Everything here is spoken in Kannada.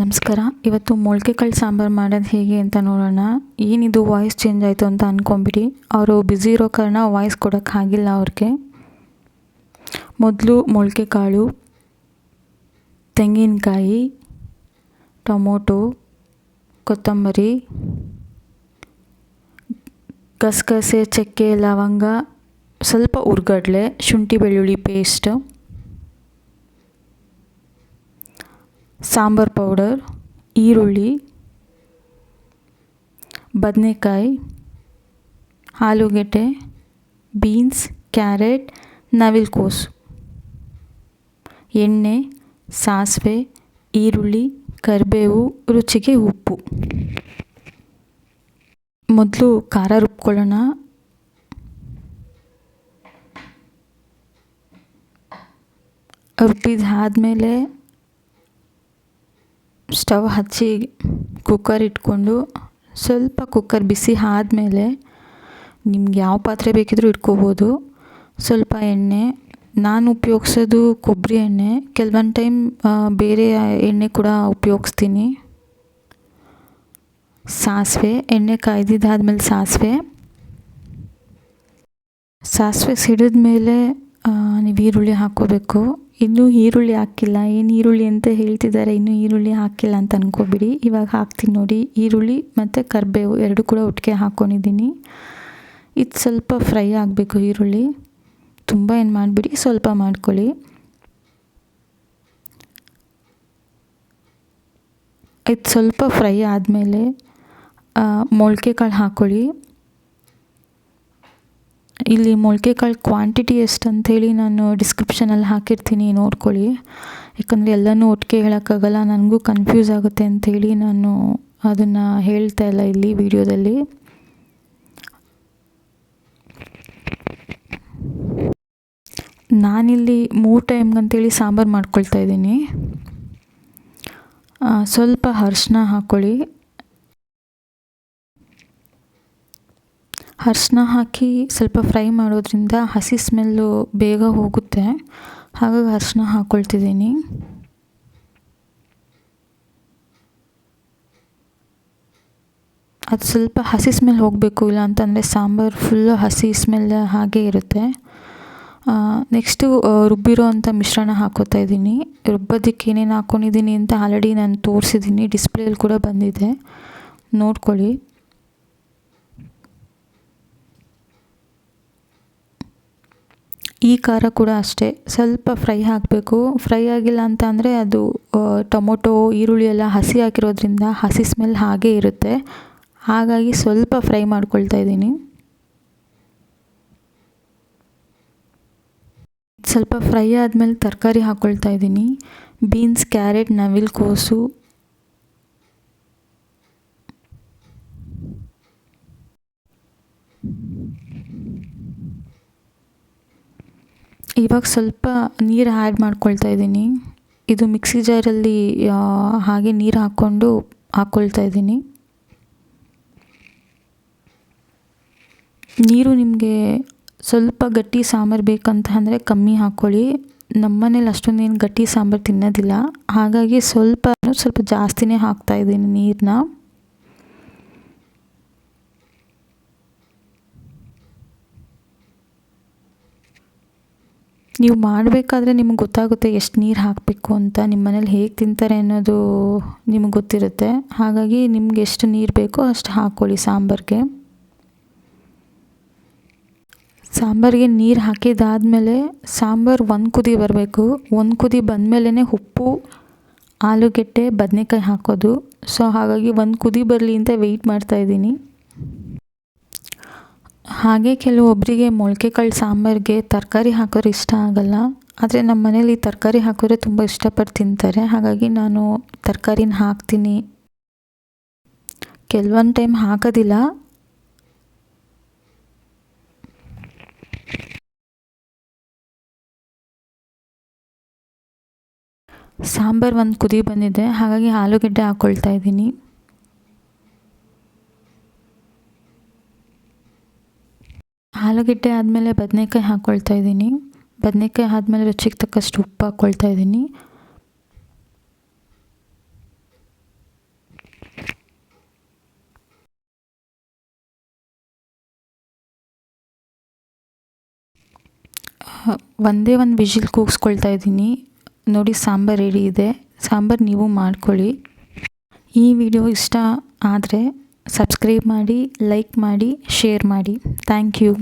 ನಮಸ್ಕಾರ. ಇವತ್ತು ಮೊಳಕೆ ಕಾಳು ಸಾಂಬಾರು ಮಾಡೋದು ಹೇಗೆ ಅಂತ ನೋಡೋಣ. ಏನಿದು ವಾಯ್ಸ್ ಚೇಂಜ್ ಆಯಿತು ಅಂತ ಅಂದ್ಕೊಂಬಿಡಿ ಅವರು ಬ್ಯುಸಿ ಇರೋ ಕಾರಣ ವಾಯ್ಸ್ ಕೊಡೋಕ್ಕಾಗಿಲ್ಲ ಅವ್ರಿಗೆ. ಮೊದಲು ಮೊಳಕೆ ಕಾಳು, ತೆಂಗಿನಕಾಯಿ, ಟೊಮೊಟೊ, ಕೊತ್ತಂಬರಿ, ಗಸಗಸೆ, ಚಕ್ಕೆ, ಲವಂಗ, ಸ್ವಲ್ಪ ಉರ್ಗಡ್ಲೆ, ಶುಂಠಿ ಬೆಳ್ಳುಳ್ಳಿ ಪೇಸ್ಟ್ ಸಾಂಬಾರು ಪೌಡರ್, ಈರುಳ್ಳಿ, ಬದನೆಕಾಯಿ, ಆಲೂಗೆಡ್ಡೆ, ಬೀನ್ಸ್, ಕ್ಯಾರೆಟ್, ನವಿಲುಕೋಸು. ಎಣ್ಣೆ, ಸಾಸಿವೆ, ಈರುಳ್ಳಿ, ಕರಿಬೇವು, ರುಚಿಗೆ ಉಪ್ಪು. ಮೊದಲು ಖಾರ ರುಬ್ಕೊಳ್ಳೋಣ. ರುಬ್ಬಿದಾದಮೇಲೆ ಸ್ಟವ್ ಹಚ್ಚಿ ಕುಕ್ಕರ್ ಇಟ್ಕೊಂಡು ಸ್ವಲ್ಪ ಕುಕ್ಕರ್ ಬಿಸಿ ಆದಮೇಲೆ ನಿಮ್ಗೆ ಯಾವ ಪಾತ್ರೆ ಬೇಕಿದ್ರೂ ಇಟ್ಕೋಬೋದು. ಸ್ವಲ್ಪ ಎಣ್ಣೆ. ನಾನು ಉಪಯೋಗ್ಸೋದು ಕೊಬ್ಬರಿ ಎಣ್ಣೆ. ಕೆಲವೊಂದು ಟೈಮ್ ಬೇರೆ ಎಣ್ಣೆ ಕೂಡ ಉಪಯೋಗಿಸ್ತೀನಿ. ಸಾಸಿವೆ. ಎಣ್ಣೆ ಕಾಯ್ದಿದ್ದಾದ್ಮೇಲೆ ಸಾಸಿವೆ. ಸಾಸಿವೆ ಸಿಡಿದ ಮೇಲೆ ನೀವು ಈರುಳ್ಳಿ ಹಾಕ್ಕೋಬೇಕು. ಇನ್ನೂ ಈರುಳ್ಳಿ ಹಾಕಿಲ್ಲ. ಏನು ಈರುಳ್ಳಿ ಅಂತ ಹೇಳ್ತಿದ್ದಾರೆ ಇನ್ನೂ ಈರುಳ್ಳಿ ಹಾಕಿಲ್ಲ ಅಂತ ಅಂದ್ಕೋಬಿಡಿ ಇವಾಗ ಹಾಕ್ತೀನಿ ನೋಡಿ. ಈರುಳ್ಳಿ ಮತ್ತು ಕರಿಬೇವು ಎರಡು ಕೂಡ ಒಟ್ಟಿಗೆ ಹಾಕ್ಕೊಂಡಿದ್ದೀನಿ ಇದು ಸ್ವಲ್ಪ ಫ್ರೈ ಆಗಬೇಕು ಈರುಳ್ಳಿ. ತುಂಬ ಏನು ಮಾಡಿಬಿಡಿ, ಸ್ವಲ್ಪ ಮಾಡ್ಕೊಳ್ಳಿ. ಇದು ಸ್ವಲ್ಪ ಫ್ರೈ ಆದಮೇಲೆ ಮೊಳಕೆ ಕಾಳು ಹಾಕ್ಕೊಳ್ಳಿ ಇಲ್ಲಿ ಮೊಳಕೆ ಕಾಳು ಕ್ವಾಂಟಿಟಿ ಎಷ್ಟು ಅಂಥೇಳಿ ನಾನು ಡಿಸ್ಕ್ರಿಪ್ಷನಲ್ಲಿ ಹಾಕಿರ್ತೀನಿ, ನೋಡ್ಕೊಳ್ಳಿ. ಯಾಕಂದರೆ ಎಲ್ಲನೂ ಒಟ್ಟಿಗೆ ಹೇಳೋಕ್ಕಾಗಲ್ಲ, ನನಗೂ ಕನ್ಫ್ಯೂಸ್ ಆಗುತ್ತೆ ಅಂಥೇಳಿ ನಾನು ಅದನ್ನು ಹೇಳ್ತಾ ಇಲ್ಲ ಇಲ್ಲಿ ವಿಡಿಯೋದಲ್ಲಿ ನಾನಿಲ್ಲಿ ಮೂರು ಟೈಮ್ಗಂತೇಳಿ ಸಾಂಬಾರು ಮಾಡ್ಕೊಳ್ತಾ ಇದ್ದೀನಿ. ಸ್ವಲ್ಪ ಅರ್ಶಿನ ಹಾಕ್ಕೊಳ್ಳಿ ಅರ್ಶಿನ ಹಾಕಿ ಸ್ವಲ್ಪ ಫ್ರೈ ಮಾಡೋದ್ರಿಂದ ಹಸಿ ಸ್ಮೆಲ್ಲು ಬೇಗ ಹೋಗುತ್ತೆ. ಹಾಗಾಗಿ ಅರ್ಶಿನ ಹಾಕ್ಕೊಳ್ತಿದ್ದೀನಿ ಅದು ಸ್ವಲ್ಪ ಹಸಿ ಸ್ಮೆಲ್ ಹೋಗಬೇಕು ಇಲ್ಲ ಅಂತಂದರೆ ಸಾಂಬಾರು ಫುಲ್ಲು ಹಸಿ ಸ್ಮೆಲ್ ಹಾಗೆ ಇರುತ್ತೆ. ನೆಕ್ಸ್ಟು ರುಬ್ಬಿರೋ ಅಂಥ ಮಿಶ್ರಣ ಹಾಕೋತಾ ಇದ್ದೀನಿ. ರುಬ್ಬೋದಕ್ಕೆ ಏನೇನು ಹಾಕ್ಕೊಂಡಿದ್ದೀನಿ ಅಂತ ಆಲ್ರೆಡಿ ನಾನು ತೋರಿಸಿದ್ದೀನಿ. ಡಿಸ್ಪ್ಲೇಲಿ ಕೂಡ ಬಂದಿದೆ. ನೋಡ್ಕೊಳ್ಳಿ. ಈ ಖಾರ ಕೂಡ ಅಷ್ಟೇ. ಸ್ವಲ್ಪ ಫ್ರೈ ಆಗಬೇಕು ಫ್ರೈ ಆಗಿಲ್ಲ ಅಂತ ಅಂದರೆ ಅದು ಟೊಮೊಟೊ, ಈರುಳ್ಳಿ ಎಲ್ಲ ಹಸಿ ಹಾಕಿರೋದ್ರಿಂದ ಹಸಿ ಸ್ಮೆಲ್ ಹಾಗೇ ಇರುತ್ತೆ. ಹಾಗಾಗಿ ಸ್ವಲ್ಪ ಫ್ರೈ ಮಾಡ್ಕೊಳ್ತಾ ಇದ್ದೀನಿ. ಸ್ವಲ್ಪ ಫ್ರೈ ಆದಮೇಲೆ ತರಕಾರಿ ಹಾಕ್ಕೊಳ್ತಾ ಇದ್ದೀನಿ. ಬೀನ್ಸ್, ಕ್ಯಾರೆಟ್ ನವಿಲುಕೋಸು ಇವಾಗ ಸ್ವಲ್ಪ ನೀರು ಆ್ಯಡ್ ಮಾಡ್ಕೊಳ್ತಾ ಇದ್ದೀನಿ. ಇದು ಮಿಕ್ಸಿ ಜಾರಲ್ಲಿ ಹಾಗೆ ನೀರು ಹಾಕ್ಕೊಂಡು ಹಾಕ್ಕೊಳ್ತಾ ಇದ್ದೀನಿ. ನೀರು ನಿಮಗೆ ಸ್ವಲ್ಪ ಗಟ್ಟಿ ಸಾಂಬಾರು ಬೇಕಂತ ಅಂದರೆ ಕಮ್ಮಿ ಹಾಕ್ಕೊಳ್ಳಿ ನಮ್ಮ ಮನೇಲಿ ಅಷ್ಟೊಂದೇನು ಗಟ್ಟಿ ಸಾಂಬಾರು ತಿನ್ನೋದಿಲ್ಲ. ಹಾಗಾಗಿ ಸ್ವಲ್ಪ ಸ್ವಲ್ಪ ಜಾಸ್ತಿನೇ ಹಾಕ್ತಾಯಿದ್ದೀನಿ ನೀರನ್ನ ನೀವು ಮಾಡಬೇಕಾದ್ರೆ ನಿಮ್ಗೆ ಗೊತ್ತಾಗುತ್ತೆ ಎಷ್ಟು ನೀರು ಹಾಕಬೇಕು ಅಂತ ನಿಮ್ಮ ಮನೇಲಿ ಹೇಗೆ ತಿಂತಾರೆ ಅನ್ನೋದು ನಿಮ್ಗೆ ಗೊತ್ತಿರುತ್ತೆ. ಹಾಗಾಗಿ ನಿಮ್ಗೆ ಎಷ್ಟು ನೀರು ಬೇಕೋ ಅಷ್ಟು ಹಾಕ್ಕೊಳ್ಳಿ ಸಾಂಬಾರಿಗೆ. ಸಾಂಬಾರಿಗೆ ನೀರು ಹಾಕಿದಾದಮೇಲೆ ಸಾಂಬಾರು ಒಂದು ಕುದಿ ಬರಬೇಕು. ಒಂದು ಕುದಿ ಬಂದಮೇಲೆ ಉಪ್ಪು, ಆಲೂಗೆಡ್ಡೆ, ಬದನೆಕಾಯಿ ಹಾಕೋದು. ಸೊ ಹಾಗಾಗಿ ಒಂದು ಕುದಿ ಬರಲಿ ಅಂತ ವೆಯ್ಟ್ ಮಾಡ್ತಾಯಿದ್ದೀನಿ ಹಾಗೆ ಕೆಲವೊಬ್ಬರಿಗೆ ಮೊಳಕೆ ಕಾಳು ಸಾಂಬಾರಿಗೆ ತರಕಾರಿ ಹಾಕೋರು ಇಷ್ಟ ಆಗಲ್ಲ. ಆದರೆ ನಮ್ಮ ಮನೇಲಿ ತರಕಾರಿ ಹಾಕಿದ್ರೆ ತುಂಬ ಇಷ್ಟಪಟ್ಟು ತಿಂತಾರೆ. ಹಾಗಾಗಿ ನಾನು ತರಕಾರಿನ ಹಾಕ್ತೀನಿ. ಕೆಲವೊಂದು ಟೈಮ್ ಹಾಕೋದಿಲ್ಲ. ಸಾಂಬಾರು ಒಂದು ಕುದಿ ಬಂದಿದೆ. ಹಾಗಾಗಿ ಆಲೂಗಡ್ಡೆ ಹಾಕ್ಕೊಳ್ತಾ ಇದ್ದೀನಿ. ಆಲೂಗಡ್ಡೆ ಆದಮೇಲೆ ಬದನೆಕಾಯಿ ಹಾಕ್ಕೊಳ್ತಾ ಇದ್ದೀನಿ. ಬದನೆಕಾಯಿ ಆದಮೇಲೆ ರುಚಿಗೆ ತಕ್ಕಷ್ಟು ಉಪ್ಪು ಹಾಕ್ಕೊಳ್ತಾ ಇದ್ದೀನಿ. ಒಂದೇ ಒಂದು ವಿಜಿಲ್ ಕೂಗಿಸ್ಕೊಳ್ತಾ ಇದ್ದೀನಿ. ನೋಡಿ ಸಾಂಬಾರು ರೆಡಿ ಇದೆ. ಸಾಂಬಾರು ನೀವು ಮಾಡ್ಕೊಳ್ಳಿ. ಈ ವಿಡಿಯೋ ಇಷ್ಟ ಆದರೆ ಸಬ್ಸ್ಕ್ರೈಬ್ ಮಾಡಿ ಲೈಕ್ ಮಾಡಿ ಶೇರ್ ಮಾಡಿ. Thank you.